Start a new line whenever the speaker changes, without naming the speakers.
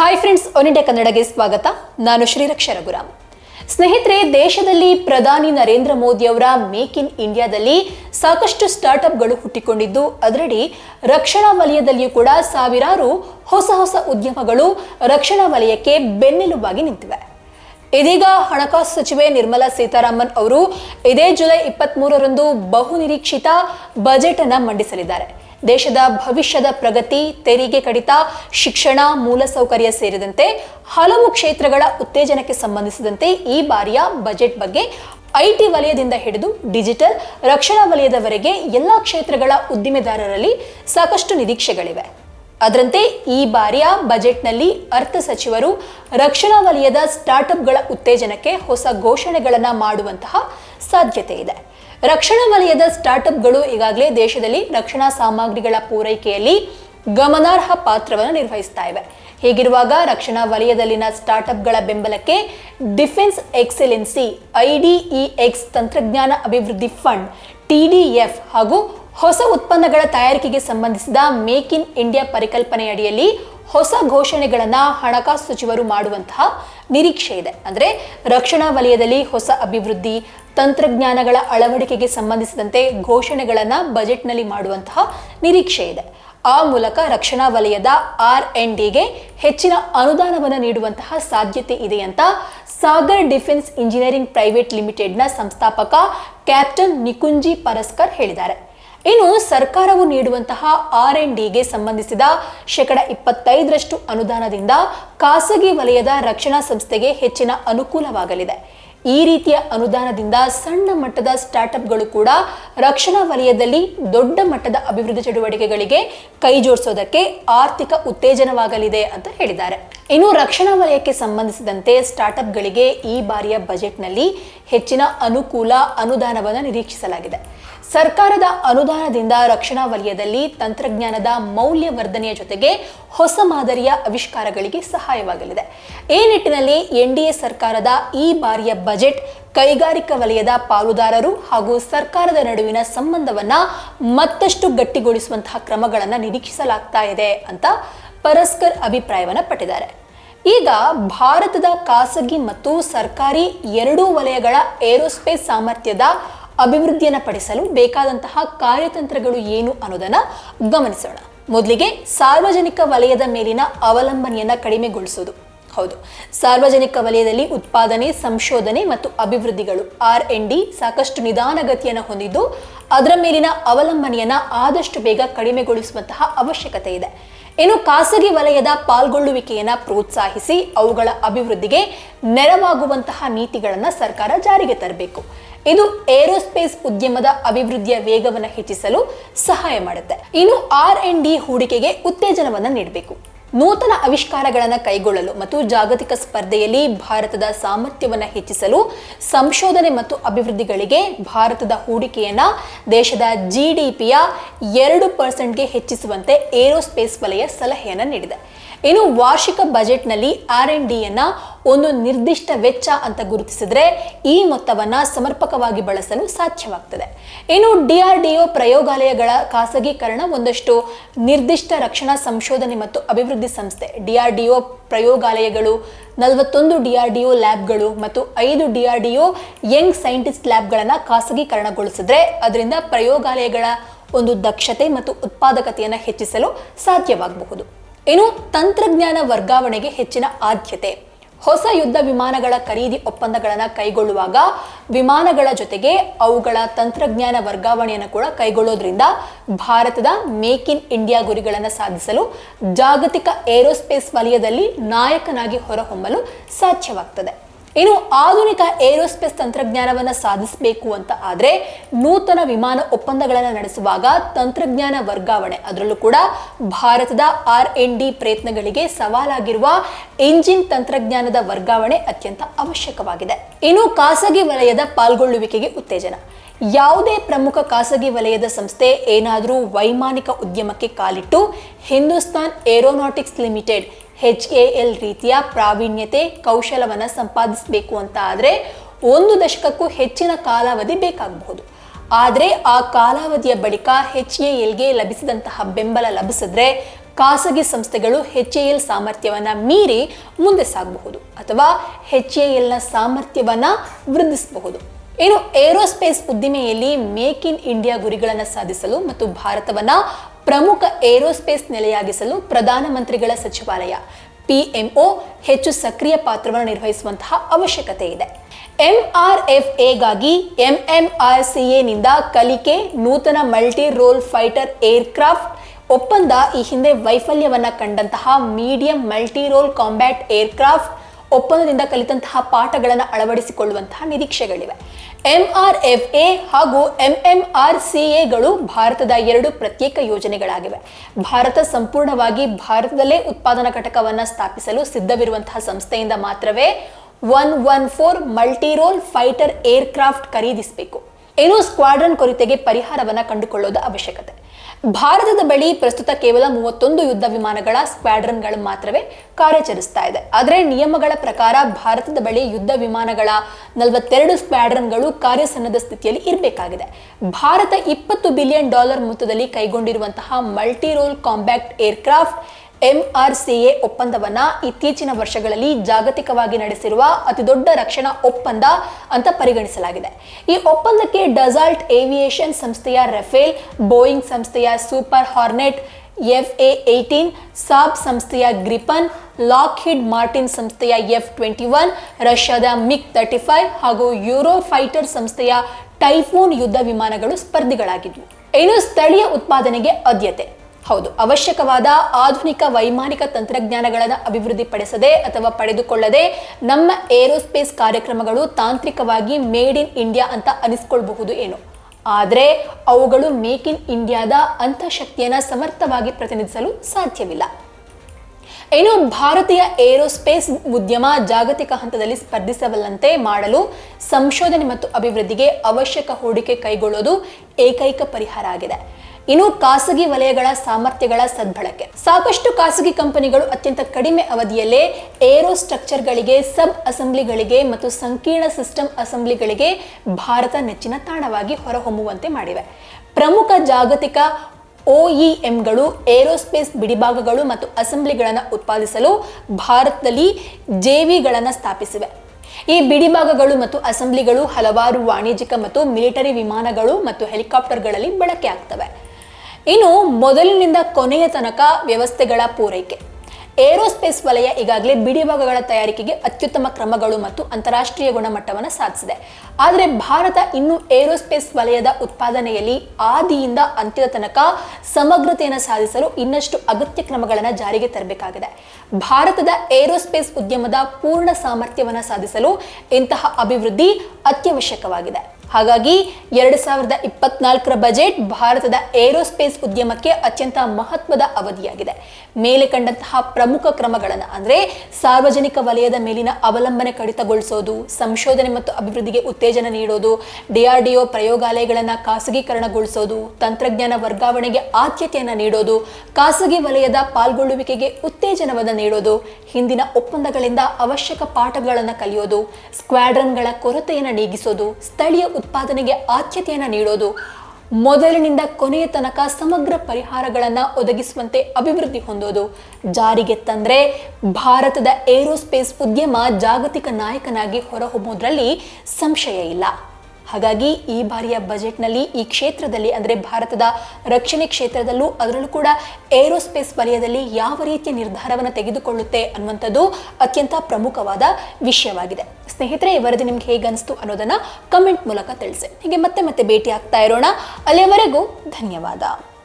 Hi friends one India ಕನ್ನಡಗೆ ಸ್ವಾಗತ. ನಾನು ಶ್ರೀರಕ್ಷ ರಘುರಾಮ್. ಸ್ನೇಹಿತರೆ, ದೇಶದಲ್ಲಿ ಪ್ರಧಾನಿ ನರೇಂದ್ರ ಮೋದಿ ಅವರ ಮೇಕ್ ಇನ್ ಇಂಡಿಯಾದಲ್ಲಿ ಸಾಕಷ್ಟು ಸ್ಟಾರ್ಟ್ಅಪ್ಗಳು ಹುಟ್ಟಿಕೊಂಡಿದ್ದು, ಅದರಡಿ ರಕ್ಷಣಾ ವಲಯದಲ್ಲಿಯೂ ಕೂಡ ಸಾವಿರಾರು ಹೊಸ ಹೊಸ ಉದ್ಯಮಗಳು ರಕ್ಷಣಾ ವಲಯಕ್ಕೆ ಬೆನ್ನೆಲುಬಾಗಿ ನಿಂತಿವೆ. ಇದೀಗ ಹಣಕಾಸು ಸಚಿವೆ ನಿರ್ಮಲಾ ಸೀತಾರಾಮನ್ ಅವರು ಇದೇ ಜುಲೈ ಇಪ್ಪತ್ತ್ ಮೂರರಂದು ಬಹುನಿರೀಕ್ಷಿತ ಬಜೆಟ್ ಅನ್ನು ಮಂಡಿಸಲಿದ್ದಾರೆ. ದೇಶದ ಭವಿಷ್ಯದ ಪ್ರಗತಿ, ತೆರಿಗೆ ಕಡಿತ, ಶಿಕ್ಷಣ ಮೂಲಸೌಕರ್ಯ ಸೇರಿದಂತೆ ಹಲವು ಕ್ಷೇತ್ರಗಳ ಉತ್ತೇಜನಕ್ಕೆ ಸಂಬಂಧಿಸಿದಂತೆ ಈ ಬಾರಿಯ ಬಜೆಟ್ ಬಗ್ಗೆ ಐಟಿ ವಲಯದಿಂದ ಹಿಡಿದು ಡಿಜಿಟಲ್, ರಕ್ಷಣಾ ವಲಯದವರೆಗೆ ಎಲ್ಲ ಕ್ಷೇತ್ರಗಳ ಉದ್ದಿಮೆದಾರರಲ್ಲಿ ಸಾಕಷ್ಟು ನಿರೀಕ್ಷೆಗಳಿವೆ. ಅದರಂತೆ ಈ ಬಾರಿಯ ಬಜೆಟ್ನಲ್ಲಿ ಅರ್ಥ ಸಚಿವರು ರಕ್ಷಣಾ ವಲಯದ ಸ್ಟಾರ್ಟ್ಅಪ್ಗಳ ಉತ್ತೇಜನಕ್ಕೆ ಹೊಸ ಘೋಷಣೆಗಳನ್ನು ಮಾಡುವಂತಹ ಸಾಧ್ಯತೆ ಇದೆ. ರಕ್ಷಣಾ ವಲಯದ ಸ್ಟಾರ್ಟ್ಅಪ್ಗಳು ಈಗಾಗಲೇ ದೇಶದಲ್ಲಿ ರಕ್ಷಣಾ ಸಾಮಗ್ರಿಗಳ ಪೂರೈಕೆಯಲ್ಲಿ ಗಮನಾರ್ಹ ಪಾತ್ರವನ್ನು ನಿರ್ವಹಿಸ್ತಾ ಇವೆ. ಹೀಗಿರುವಾಗ ರಕ್ಷಣಾ ವಲಯದಲ್ಲಿನ ಸ್ಟಾರ್ಟ್ಅಪ್ಗಳ ಬೆಂಬಲಕ್ಕೆ ಡಿಫೆನ್ಸ್ ಎಕ್ಸಲೆನ್ಸಿ ಐಡಿಇಎಕ್ಸ್ ತಂತ್ರಜ್ಞಾನ ಅಭಿವೃದ್ಧಿ ಫಂಡ್ ಟಿಡಿಎಫ್ ಹಾಗೂ ಹೊಸ ಉತ್ಪನ್ನಗಳ ತಯಾರಿಕೆಗೆ ಸಂಬಂಧಿಸಿದ ಮೇಕ್ ಇನ್ ಇಂಡಿಯಾ ಪರಿಕಲ್ಪನೆಯಡಿಯಲ್ಲಿ ಹೊಸ ಘೋಷಣೆಗಳನ್ನು ಹಣಕಾಸು ಸಚಿವರು ಮಾಡುವಂತಹ ನಿರೀಕ್ಷೆ ಇದೆ. ಅಂದರೆ ರಕ್ಷಣಾ ವಲಯದಲ್ಲಿ ಹೊಸ ಅಭಿವೃದ್ಧಿ, ತಂತ್ರಜ್ಞಾನಗಳ ಅಳವಡಿಕೆಗೆ ಸಂಬಂಧಿಸಿದಂತೆ ಘೋಷಣೆಗಳನ್ನು ಬಜೆಟ್ನಲ್ಲಿ ಮಾಡುವಂತಹ ನಿರೀಕ್ಷೆ ಇದೆ. ಆ ಮೂಲಕ ರಕ್ಷಣಾ ವಲಯದ ಆರ್ ಎನ್ ಡಿಗೆ ಹೆಚ್ಚಿನ ಅನುದಾನವನ್ನು ನೀಡುವಂತಹ ಸಾಧ್ಯತೆ ಇದೆ ಅಂತ ಸಾಗರ್ ಡಿಫೆನ್ಸ್ ಇಂಜಿನಿಯರಿಂಗ್ ಪ್ರೈವೇಟ್ ಲಿಮಿಟೆಡ್ನ ಸಂಸ್ಥಾಪಕ ಕ್ಯಾಪ್ಟನ್ ನಿಕುಂಜಿ ಪರಸ್ಕರ್ ಹೇಳಿದ್ದಾರೆ. ಇನ್ನು ಸರ್ಕಾರವು ನೀಡುವಂತಹ ಆರ್ ಎನ್ ಡಿಗೆ ಸಂಬಂಧಿಸಿದ ಶೇಕಡ ಇಪ್ಪತ್ತೈದರಷ್ಟು ಅನುದಾನದಿಂದ ಖಾಸಗಿ ವಲಯದ ರಕ್ಷಣಾ ಸಂಸ್ಥೆಗೆ ಹೆಚ್ಚಿನ ಅನುಕೂಲವಾಗಲಿದೆ. ಈ ರೀತಿಯ ಅನುದಾನದಿಂದ ಸಣ್ಣ ಮಟ್ಟದ ಸ್ಟಾರ್ಟ್ಅಪ್ಗಳು ಕೂಡ ರಕ್ಷಣಾ ವಲಯದಲ್ಲಿ ದೊಡ್ಡ ಮಟ್ಟದ ಅಭಿವೃದ್ಧಿ ಚಟುವಟಿಕೆಗಳಿಗೆ ಕೈಜೋಡಿಸೋದಕ್ಕೆ ಆರ್ಥಿಕ ಉತ್ತೇಜನವಾಗಲಿದೆ ಅಂತ ಹೇಳಿದ್ದಾರೆ. ಇನ್ನು ರಕ್ಷಣಾ ವಲಯಕ್ಕೆ ಸಂಬಂಧಿಸಿದಂತೆ ಸ್ಟಾರ್ಟ್ಅಪ್ಗಳಿಗೆ ಈ ಬಾರಿಯ ಬಜೆಟ್ನಲ್ಲಿ ಹೆಚ್ಚಿನ ಅನುಕೂಲ ಅನುದಾನವನ್ನು ನಿರೀಕ್ಷಿಸಲಾಗಿದೆ. ಸರ್ಕಾರದ ಅನುದಾನದಿಂದ ರಕ್ಷಣಾ ವಲಯದಲ್ಲಿ ತಂತ್ರಜ್ಞಾನದ ಮೌಲ್ಯವರ್ಧನೆಯ ಜೊತೆಗೆ ಹೊಸ ಮಾದರಿಯ ಆವಿಷ್ಕಾರಗಳಿಗೆ ಸಹಾಯವಾಗಲಿದೆ. ಈ ನಿಟ್ಟಿನಲ್ಲಿ ಎನ್ಡಿಎ ಸರ್ಕಾರದ ಈ ಬಾರಿಯ ಬಜೆಟ್ ಕೈಗಾರಿಕಾ ವಲಯದ ಪಾಲುದಾರರು ಹಾಗೂ ಸರ್ಕಾರದ ನಡುವಿನ ಸಂಬಂಧವನ್ನ ಮತ್ತಷ್ಟು ಗಟ್ಟಿಗೊಳಿಸುವಂತಹ ಕ್ರಮಗಳನ್ನು ನಿರೀಕ್ಷಿಸಲಾಗ್ತಾ ಇದೆ ಅಂತ ಪರಸ್ಕರ್ ಅಭಿಪ್ರಾಯವನ್ನು ಪಟ್ಟಿದ್ದಾರೆ. ಈಗ ಭಾರತದ ಖಾಸಗಿ ಮತ್ತು ಸರ್ಕಾರಿ ಎರಡೂ ವಲಯಗಳ ಏರೋಸ್ಪೇಸ್ ಸಾಮರ್ಥ್ಯದ ಅಭಿವೃದ್ಧಿಯನ್ನು ಪಡಿಸಲು ಬೇಕಾದಂತಹ ಕಾರ್ಯತಂತ್ರಗಳು ಏನು ಅನ್ನೋದನ್ನ ಗಮನಿಸೋಣ. ಮೊದಲಿಗೆ ಸಾರ್ವಜನಿಕ ವಲಯದ ಮೇಲಿನ ಅವಲಂಬನೆಯನ್ನ ಕಡಿಮೆಗೊಳಿಸೋದು. ಹೌದು. ಸಾರ್ವಜನಿಕ ವಲಯದಲ್ಲಿ ಉತ್ಪಾದನೆ, ಸಂಶೋಧನೆ ಮತ್ತು ಅಭಿವೃದ್ಧಿಗಳು ಆರ್ ಎನ್ ಡಿ ಸಾಕಷ್ಟು ನಿಧಾನಗತಿಯನ್ನು ಹೊಂದಿದ್ದು, ಅದರ ಮೇಲಿನ ಅವಲಂಬನೆಯನ್ನ ಆದಷ್ಟು ಬೇಗ ಕಡಿಮೆಗೊಳಿಸುವಂತಹ ಅವಶ್ಯಕತೆ ಇದೆ. ಇನ್ನು ಖಾಸಗಿ ವಲಯದ ಪಾಲ್ಗೊಳ್ಳುವಿಕೆಯನ್ನು ಪ್ರೋತ್ಸಾಹಿಸಿ ಅವುಗಳ ಅಭಿವೃದ್ಧಿಗೆ ನೆರವಾಗುವಂತಹ ನೀತಿಗಳನ್ನು ಸರ್ಕಾರ ಜಾರಿಗೆ ತರಬೇಕು. ಇದು ಏರೋಸ್ಪೇಸ್ ಉದ್ಯಮದ ಅಭಿವೃದ್ಧಿಯ ವೇಗವನ್ನು ಹೆಚ್ಚಿಸಲು ಸಹಾಯ ಮಾಡುತ್ತೆ. ಇನ್ನು ಆರ್ ಎನ್ ಡಿ ಹೂಡಿಕೆಗೆ ಉತ್ತೇಜನವನ್ನು ನೀಡಬೇಕು. ನೂತನ ಆವಿಷ್ಕಾರಗಳನ್ನು ಕೈಗೊಳ್ಳಲು ಮತ್ತು ಜಾಗತಿಕ ಸ್ಪರ್ಧೆಯಲ್ಲಿ ಭಾರತದ ಸಾಮರ್ಥ್ಯವನ್ನು ಹೆಚ್ಚಿಸಲು ಸಂಶೋಧನೆ ಮತ್ತು ಅಭಿವೃದ್ಧಿಗಳಿಗೆ ಭಾರತದ ಹೂಡಿಕೆಯನ್ನು ದೇಶದ ಜಿಡಿಪಿಯ ಎರಡು ಪರ್ಸೆಂಟ್ಗೆ ಹೆಚ್ಚಿಸುವಂತೆ ಏರೋಸ್ಪೇಸ್ ವಲಯ ಸಲಹೆಯನ್ನು ನೀಡಿದೆ. ಇನ್ನು ವಾರ್ಷಿಕ ಬಜೆಟ್ನಲ್ಲಿ ಆರ್ ಎನ್ ಡಿಯನ್ನ ಒಂದು ನಿರ್ದಿಷ್ಟ ವೆಚ್ಚ ಅಂತ ಗುರುತಿಸಿದ್ರೆ ಈ ಮೊತ್ತವನ್ನ ಸಮರ್ಪಕವಾಗಿ ಬಳಸಲು ಸಾಧ್ಯವಾಗ್ತದೆ. ಇನ್ನು ಡಿಆರ್ಡಿಒ ಪ್ರಯೋಗಾಲಯಗಳ ಖಾಸಗೀಕರಣ ಒಂದಷ್ಟು ನಿರ್ದಿಷ್ಟ ರಕ್ಷಣಾ ಸಂಶೋಧನೆ ಮತ್ತು ಅಭಿವೃದ್ಧಿ ಸಂಸ್ಥೆ ಡಿಆರ್ಡಿಒ ಪ್ರಯೋಗಾಲಯಗಳು, ನಲವತ್ತೊಂದು ಡಿಆರ್ಡಿಒ ಲ್ಯಾಬ್ಗಳು ಮತ್ತು ಐದು ಡಿಆರ್ಡಿಒ ಯಂಗ್ ಸೈಂಟಿಸ್ಟ್ ಲ್ಯಾಬ್ಗಳನ್ನು ಖಾಸಗೀಕರಣಗೊಳಿಸಿದ್ರೆ ಅದರಿಂದ ಪ್ರಯೋಗಾಲಯಗಳ ಒಂದು ದಕ್ಷತೆ ಮತ್ತು ಉತ್ಪಾದಕತೆಯನ್ನು ಹೆಚ್ಚಿಸಲು ಸಾಧ್ಯವಾಗಬಹುದು. ಇನ್ನು ತಂತ್ರಜ್ಞಾನ ವರ್ಗಾವಣೆಗೆ ಹೆಚ್ಚಿನ ಆದ್ಯತೆ. ಹೊಸ ಯುದ್ಧ ವಿಮಾನಗಳ ಖರೀದಿ ಒಪ್ಪಂದಗಳನ್ನು ಕೈಗೊಳ್ಳುವಾಗ ವಿಮಾನಗಳ ಜೊತೆಗೆ ಅವುಗಳ ತಂತ್ರಜ್ಞಾನ ವರ್ಗಾವಣೆಯನ್ನು ಕೂಡ ಕೈಗೊಳ್ಳೋದ್ರಿಂದ ಭಾರತದ ಮೇಕ್ ಇನ್ ಇಂಡಿಯಾ ಗುರಿಗಳನ್ನು ಸಾಧಿಸಲು ಜಾಗತಿಕ ಏರೋಸ್ಪೇಸ್ ವಲಯದಲ್ಲಿ ನಾಯಕನಾಗಿ ಹೊರಹೊಮ್ಮಲು ಸಾಧ್ಯವಾಗ್ತದೆ. ಇನ್ನು ಆಧುನಿಕ ಏರೋಸ್ಪೇಸ್ ತಂತ್ರಜ್ಞಾನವನ್ನು ಸಾಧಿಸಬೇಕು ಅಂತ ಆದರೆ ನೂತನ ವಿಮಾನ ಒಪ್ಪಂದಗಳನ್ನು ನಡೆಸುವಾಗ ತಂತ್ರಜ್ಞಾನ ವರ್ಗಾವಣೆ, ಅದರಲ್ಲೂ ಕೂಡ ಭಾರತದ ಆರ್ ಎನ್ ಡಿ ಪ್ರಯತ್ನಗಳಿಗೆ ಸವಾಲಾಗಿರುವ ಇಂಜಿನ್ ತಂತ್ರಜ್ಞಾನದ ವರ್ಗಾವಣೆ ಅತ್ಯಂತ ಅವಶ್ಯಕವಾಗಿದೆ. ಇನ್ನು ಖಾಸಗಿ ವಲಯದ ಪಾಲ್ಗೊಳ್ಳುವಿಕೆಗೆ ಉತ್ತೇಜನ. ಯಾವುದೇ ಪ್ರಮುಖ ಖಾಸಗಿ ವಲಯದ ಸಂಸ್ಥೆ ಏನಾದರೂ ವೈಮಾನಿಕ ಉದ್ಯಮಕ್ಕೆ ಕಾಲಿಟ್ಟು Hindustan Aeronautics Limited H A L ರೀತಿಯ ಪ್ರಾವೀಣ್ಯತೆ, ಕೌಶಲವನ್ನು ಸಂಪಾದಿಸಬೇಕು ಅಂತ ಆದರೆ ಒಂದು ದಶಕಕ್ಕೂ ಹೆಚ್ಚಿನ ಕಾಲಾವಧಿ ಬೇಕಾಗಬಹುದು. ಆದರೆ ಆ ಕಾಲಾವಧಿಯ ಬಳಿಕ ಹೆಚ್ ಎ ಎಲ್ಗೆ ಲಭಿಸಿದಂತಹ ಬೆಂಬಲ ಲಭಿಸಿದ್ರೆ ಖಾಸಗಿ ಸಂಸ್ಥೆಗಳು ಹೆಚ್ ಎ ಎಲ್ ಸಾಮರ್ಥ್ಯವನ್ನು ಮೀರಿ ಮುಂದೆ ಸಾಗಬಹುದು ಅಥವಾ ಹೆಚ್ ಎ ಎಲ್ನ ಸಾಮರ್ಥ್ಯವನ್ನು ವೃದ್ಧಿಸಬಹುದು. ಇನ್ನು ಏರೋಸ್ಪೇಸ್ ಉದ್ದಿಮೆಯಲ್ಲಿ ಮೇಕ್ ಇನ್ ಇಂಡಿಯಾ ಗುರಿಗಳನ್ನು ಸಾಧಿಸಲು ಮತ್ತು ಭಾರತವನ್ನ ಪ್ರಮುಖ ಏರೋಸ್ಪೇಸ್ ನೆಲೆಯಾಗಿಸಲು ಪ್ರಧಾನಮಂತ್ರಿಗಳ ಸಚಿವಾಲಯ, ಪಿಎಂಒ ಹೆಚ್ಚು ಸಕ್ರಿಯ ಪಾತ್ರವನ್ನು ನಿರ್ವಹಿಸುವಂತಹ ಅವಶ್ಯಕತೆ ಇದೆ. ಎಂಆರ್ಎಫ್ಎಗಾಗಿ ಎಂಎಂಆರ್ಸಿಎನಿಂದ ಕಲಿಕೆ, ನೂತನ ಮಲ್ಟಿ ರೋಲ್ ಫೈಟರ್ ಏರ್ಕ್ರಾಫ್ಟ್ ಒಪ್ಪಂದ, ಈ ಹಿಂದೆ ವೈಫಲ್ಯವನ್ನು ಕಂಡಂತಹ medium multi role combat aircraft ಒಪ್ಪಂದದಿಂದ ಕಲಿತಂತಹ ಪಾಠಗಳನ್ನು ಅಳವಡಿಸಿಕೊಳ್ಳುವಂತಹ ನಿರೀಕ್ಷೆಗಳಿವೆ. ಎಂಆರ್ಎಫ್ಎ ಹಾಗೂ ಎಂಎಂಆರ್ಸಿಎಗಳು ಭಾರತದ ಎರಡು ಪ್ರತ್ಯೇಕ ಯೋಜನೆಗಳಾಗಿವೆ. ಭಾರತ ಸಂಪೂರ್ಣವಾಗಿ ಭಾರತದಲ್ಲೇ ಉತ್ಪಾದನಾ ಘಟಕವನ್ನು ಸ್ಥಾಪಿಸಲು ಸಿದ್ಧವಿರುವಂತಹ ಸಂಸ್ಥೆಯಿಂದ ಮಾತ್ರವೇ one one four multirole fighter aircraft ಖರೀದಿಸಬೇಕು. ಏನು ಸ್ಕ್ವಾಡ್ರನ್ ಕೊರತೆಗೆ ಪರಿಹಾರವನ್ನು ಕಂಡುಕೊಳ್ಳೋದು ಅವಶ್ಯಕತೆ. ಭಾರತದ ಬಳಿ ಪ್ರಸ್ತುತ ಕೇವಲ ಮೂವತ್ತೊಂದು ಯುದ್ಧ ವಿಮಾನಗಳ ಸ್ಕ್ವಾಡ್ರನ್ಗಳು ಮಾತ್ರವೇ ಕಾರ್ಯಾಚರಿಸ್ತಾ ಇದೆ. ಆದರೆ ನಿಯಮಗಳ ಪ್ರಕಾರ ಭಾರತದ ಬಳಿ ಯುದ್ಧ ವಿಮಾನಗಳ ನಲವತ್ತೆರಡು ಸ್ಕ್ವಾಡ್ರನ್ಗಳು ಕಾರ್ಯಸನ್ನದ ಸ್ಥಿತಿಯಲ್ಲಿ ಇರಬೇಕಾಗಿದೆ. ಭಾರತ ಇಪ್ಪತ್ತು ಬಿಲಿಯನ್ ಡಾಲರ್ ಮೊತ್ತದಲ್ಲಿ ಕೈಗೊಂಡಿರುವಂತಹ multi role combat aircraft MRCA ಒಪ್ಪಂದವನ್ನ ಇತ್ತೀಚಿನ ವರ್ಷಗಳಲ್ಲಿ ಜಾಗತಿಕವಾಗಿ ನಡೆಸಿರುವ ಅತಿದೊಡ್ಡ ರಕ್ಷಣಾ ಒಪ್ಪಂದ ಅಂತ ಪರಿಗಣಿಸಲಾಗಿದೆ. ಈ ಒಪ್ಪಂದಕ್ಕೆ ಡಸಾಲ್ಟ್ ಏವಿಯೇಷನ್ ಸಂಸ್ಥೆಯ ರಫೇಲ್, ಬೋಯಿಂಗ್ ಸಂಸ್ಥೆಯ Super Hornet, F A eighteen, Saab ಸಂಸ್ಥೆಯ ಗ್ರಿಪನ್ ಲಾಕ್ಹಿಡ್ ಮಾರ್ಟಿನ್ ಸಂಸ್ಥೆಯ ಎಫ್ ಟ್ವೆಂಟಿ ಒನ್, ರಷ್ಯಾದ ಮಿಕ್ ತರ್ಟಿ ಫೈವ್ ಹಾಗೂ ಯೂರೋ ಫೈಟರ್ ಸಂಸ್ಥೆಯ ಟೈಫೂನ್ ಯುದ್ಧ ವಿಮಾನಗಳು ಸ್ಪರ್ಧಿಗಳಾಗಿದ್ವು. ಇನ್ನು ಸ್ಥಳೀಯ ಉತ್ಪಾದನೆಗೆ ಆದ್ಯತೆ. ಹೌದು. ಅವಶ್ಯಕವಾದ ಆಧುನಿಕ ವೈಮಾನಿಕ ತಂತ್ರಜ್ಞಾನಗಳನ್ನು ಅಭಿವೃದ್ಧಿಪಡಿಸದೆ ಅಥವಾ ಪಡೆದುಕೊಳ್ಳದೆ ನಮ್ಮ ಏರೋಸ್ಪೇಸ್ ಕಾರ್ಯಕ್ರಮಗಳು ತಾಂತ್ರಿಕವಾಗಿ ಮೇಡ್ ಇನ್ ಇಂಡಿಯಾ ಅಂತ ಅನಿಸ್ಕೊಳ್ಬಹುದು ಏನು. ಆದರೆ ಅವುಗಳು ಮೇಕ್ ಇನ್ ಇಂಡಿಯಾದ ಅಂತಃಶಕ್ತಿಯನ್ನು ಸಮರ್ಥವಾಗಿ ಪ್ರತಿನಿಧಿಸಲು ಸಾಧ್ಯವಿಲ್ಲ. ಇನ್ನು ಭಾರತೀಯ ಏರೋಸ್ಪೇಸ್ ಉದ್ಯಮ ಜಾಗತಿಕ ಹಂತದಲ್ಲಿ ಸ್ಪರ್ಧಿಸಬಲ್ಲಂತೆ ಮಾಡಲು ಸಂಶೋಧನೆ ಮತ್ತು ಅಭಿವೃದ್ಧಿಗೆ ಅವಶ್ಯಕ ಹೂಡಿಕೆ ಕೈಗೊಳ್ಳೋದು ಏಕೈಕ ಪರಿಹಾರ ಆಗಿದೆ. ಇನ್ನು ಖಾಸಗಿ ವಲಯಗಳ ಸಾಮರ್ಥ್ಯಗಳ ಸದ್ಬಳಕೆ. ಸಾಕಷ್ಟು ಖಾಸಗಿ ಕಂಪನಿಗಳು ಅತ್ಯಂತ ಕಡಿಮೆ ಅವಧಿಯಲ್ಲೇ ಏರೋ ಸ್ಟ್ರಕ್ಚರ್ಗಳಿಗೆ ಸಬ್ ಅಸೆಂಬ್ಲಿಗಳಿಗೆ ಮತ್ತು ಸಂಕೀರ್ಣ ಸಿಸ್ಟಮ್ ಅಸೆಂಬ್ಲಿಗಳಿಗೆ ಭಾರತ ನೆಚ್ಚಿನ ತಾಣವಾಗಿ ಹೊರಹೊಮ್ಮುವಂತೆ ಮಾಡಿವೆ. ಪ್ರಮುಖ ಜಾಗತಿಕ ಒಇಎಂಗಳು ಏರೋಸ್ಪೇಸ್ ಬಿಡಿಭಾಗಗಳು ಮತ್ತು ಅಸೆಂಬ್ಲಿಗಳನ್ನು ಉತ್ಪಾದಿಸಲು ಭಾರತದಲ್ಲಿ ಜೇವಿಗಳನ್ನು ಸ್ಥಾಪಿಸಿವೆ. ಈ ಬಿಡಿಭಾಗಗಳು ಮತ್ತು ಅಸೆಂಬ್ಲಿಗಳು ಹಲವಾರು ವಾಣಿಜ್ಯಿಕ ಮತ್ತು ಮಿಲಿಟರಿ ವಿಮಾನಗಳು ಮತ್ತು ಹೆಲಿಕಾಪ್ಟರ್ಗಳಲ್ಲಿ ಬಳಕೆ ಆಗ್ತವೆ ಇನ್ನು ಮೊದಲಿನಿಂದ ಕೊನೆಯ ತನಕ ವ್ಯವಸ್ಥೆಗಳ ಪೂರೈಕೆ. ಏರೋಸ್ಪೇಸ್ ವಲಯ ಈಗಾಗಲೇ ಬಿಡಿ ಭಾಗಗಳ ತಯಾರಿಕೆಗೆ ಅತ್ಯುತ್ತಮ ಕ್ರಮಗಳು ಮತ್ತು ಅಂತಾರಾಷ್ಟ್ರೀಯ ಗುಣಮಟ್ಟವನ್ನು ಸಾಧಿಸಿದೆ. ಆದರೆ ಭಾರತ ಇನ್ನೂ ಏರೋಸ್ಪೇಸ್ ವಲಯದ ಉತ್ಪಾದನೆಯಲ್ಲಿ ಆದಿಯಿಂದ ಅಂತ್ಯದ ತನಕ ಸಮಗ್ರತೆಯನ್ನು ಸಾಧಿಸಲು ಇನ್ನಷ್ಟು ಅಗತ್ಯ ಕ್ರಮಗಳನ್ನು ಜಾರಿಗೆ ತರಬೇಕಾಗಿದೆ. ಭಾರತದ ಏರೋಸ್ಪೇಸ್ ಉದ್ಯಮದ ಪೂರ್ಣ ಸಾಮರ್ಥ್ಯವನ್ನು ಸಾಧಿಸಲು ಇಂತಹ ಅಭಿವೃದ್ಧಿ ಅತ್ಯವಶ್ಯಕವಾಗಿದೆ. ಹಾಗಾಗಿ ಎರಡು ಸಾವಿರದ ಇಪ್ಪತ್ನಾಲ್ಕರ ಬಜೆಟ್ ಭಾರತದ ಏರೋಸ್ಪೇಸ್ ಉದ್ಯಮಕ್ಕೆ ಅತ್ಯಂತ ಮಹತ್ವದ ಅವಧಿಯಾಗಿದೆ. ಮೇಲೆ ಕಂಡಂತಹ ಪ್ರಮುಖ ಕ್ರಮಗಳನ್ನು ಅಂದರೆ ಸಾರ್ವಜನಿಕ ವಲಯದ ಮೇಲಿನ ಅವಲಂಬನೆ ಕಡಿತಗೊಳಿಸೋದು, ಸಂಶೋಧನೆ ಮತ್ತು ಅಭಿವೃದ್ಧಿಗೆ ಉತ್ತೇಜನ ನೀಡೋದು ಡಿಆರ್ಡಿಒ ಪ್ರಯೋಗಾಲಯಗಳನ್ನು ಖಾಸಗೀಕರಣಗೊಳಿಸೋದು, ತಂತ್ರಜ್ಞಾನ ವರ್ಗಾವಣೆಗೆ ಆದ್ಯತೆಯನ್ನು ನೀಡೋದು, ಖಾಸಗಿ ವಲಯದ ಪಾಲ್ಗೊಳ್ಳುವಿಕೆಗೆ ಉತ್ತೇಜನವನ್ನು ನೀಡೋದು, ಹಿಂದಿನ ಒಪ್ಪಂದಗಳಿಂದ ಅವಶ್ಯಕ ಪಾಠಗಳನ್ನು ಕಲಿಯೋದು, ಸ್ಕ್ವಾಡ್ರನ್ಗಳ ಕೊರತೆಯನ್ನು ನೀಗಿಸೋದು, ಸ್ಥಳೀಯ ಉತ್ಪಾದನೆಗೆ ಆದ್ಯತೆಯನ್ನು ನೀಡೋದು, ಮೊದಲಿನಿಂದ ಕೊನೆಯ ತನಕ ಸಮಗ್ರ ಪರಿಹಾರಗಳನ್ನು ಒದಗಿಸುವಂತೆ ಅಭಿವೃದ್ಧಿ ಹೊಂದೋದು. ಜಾರಿಗೆ ತಂದರೆ ಭಾರತದ ಏರೋಸ್ಪೇಸ್ ಉದ್ಯಮ ಜಾಗತಿಕ ನಾಯಕನಾಗಿ ಹೊರಹೊಮ್ಮೋದ್ರಲ್ಲಿ ಸಂಶಯ ಇಲ್ಲ. ಹಾಗಾಗಿ ಈ ಬಾರಿಯ ಬಜೆಟ್ನಲ್ಲಿ ಈ ಕ್ಷೇತ್ರದಲ್ಲಿ ಅಂದರೆ ಭಾರತದ ರಕ್ಷಣೆ ಕ್ಷೇತ್ರದಲ್ಲೂ ಅದರಲ್ಲೂ ಕೂಡ ಏರೋಸ್ಪೇಸ್ ವಲಯದಲ್ಲಿ ಯಾವ ರೀತಿಯ ನಿರ್ಧಾರವನ್ನು ತೆಗೆದುಕೊಳ್ಳುತ್ತೆ ಅನ್ನುವಂಥದ್ದು ಅತ್ಯಂತ ಪ್ರಮುಖವಾದ ವಿಷಯವಾಗಿದೆ. ಸ್ನೇಹಿತರೆ, ಈ ವರದಿ ನಿಮ್ಗೆ ಹೇಗೆ ಅನಿಸ್ತು ಅನ್ನೋದನ್ನ ಕಮೆಂಟ್ ಮೂಲಕ ತಿಳಿಸಿ. ಹೀಗೆ ಮತ್ತೆ ಮತ್ತೆ ಭೇಟಿ ಆಗ್ತಾ ಇರೋಣ. ಅಲ್ಲಿಯವರೆಗೂ ಧನ್ಯವಾದ.